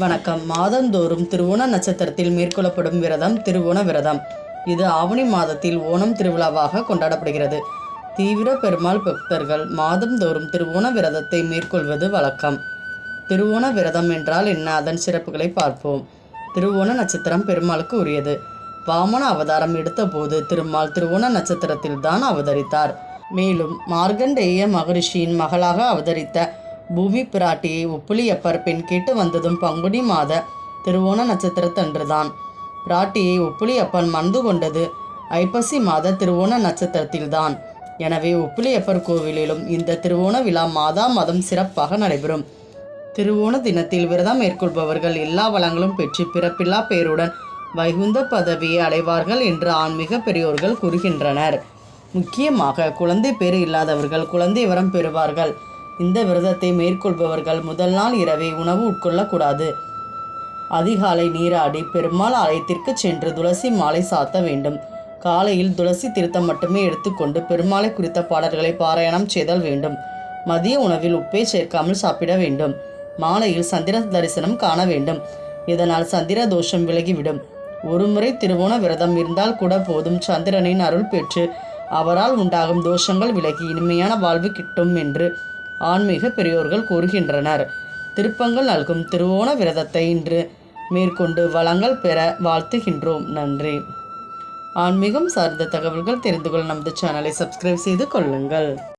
வணக்கம். மாதந்தோறும் திருவோண நட்சத்திரத்தில் மேற்கொள்ளப்படும் விரதம் திருவோண விரதம். இது ஆவணி மாதத்தில் ஓணம் திருவிழாவாக கொண்டாடப்படுகிறது. தீவிர பெருமாள் பக்தர்கள் மாதந்தோறும் திருவோண விரதத்தை மேற்கொள்வது வழக்கம். திருவோண விரதம் என்றால் என்ன? அதன் சிறப்புகளை பார்ப்போம். திருவோண நட்சத்திரம் பெருமாளுக்கு உரியது. வாமன அவதாரம் எடுத்தபோது திருமால் திருவோண நட்சத்திரத்தில் தான் அவதரித்தார். மேலும் மார்கண்டேய மகரிஷியின் மகளாக அவதரித்த பூமி பிராட்டியை உப்புலியப்பர் பெண் கேட்டு வந்ததும் பங்குனி மாத திருவோண நட்சத்திரத்தன்றுதான். பிராட்டியை ஒப்புளியப்பன் மணந்து கொண்டது ஐப்பசி மாத திருவோண நட்சத்திரத்தில்தான். எனவே ஒப்புளியப்பர் கோவிலிலும் இந்த திருவோண விழா மாதா மாதம் சிறப்பாக நடைபெறும். திருவோண தினத்தில் விரதம் மேற்கொள்பவர்கள் எல்லா வளங்களும் பெற்று பிறப்பில்லா பெயருடன் வைகுந்த பதவியை அடைவார்கள் என்று ஆன்மீக பெரியோர்கள் கூறுகின்றனர். முக்கியமாக குழந்தை பேறு இல்லாதவர்கள் குழந்தை வரம் பெறுவார்கள். இந்த விரதத்தை மேற்கொள்பவர்கள் முதல் நாள் இரவே உணவு உட்கொள்ளக்கூடாது. அதிகாலை நீராடி பெருமாள் ஆலயத்திற்கு சென்று துளசி மாலை சாத்த வேண்டும். காலையில் துளசி திருத்தம் மட்டுமே எடுத்துக்கொண்டு பெருமாளை குறித்த பாடல்களை பாராயணம் செய்தல் வேண்டும். மதிய உணவில் உப்பை சேர்க்காமல் சாப்பிட வேண்டும். மாலையில் சந்திர தரிசனம் காண வேண்டும். இதனால் சந்திர தோஷம் விலகிவிடும். ஒருமுறை திருவோண விரதம் இருந்தால் கூட போதும். சந்திரனின் அருள் பெற்று அவரால் உண்டாகும் தோஷங்கள் விலகி இனிமையான வாழ்வு கிட்டும் என்று ஆன்மீக பெரியோர்கள் கூறுகின்றனர். திருப்பங்கள் நல்கும் திருவோண விரதத்தை இன்று மேற்கொண்டு வளங்கள் பெற வாழ்த்துகின்றோம். நன்றி. ஆன்மீகம் சார்ந்த தகவல்கள் தெரிந்து கொள்ள நமது சேனலை சப்ஸ்கிரைப் செய்து கொள்ளுங்கள்.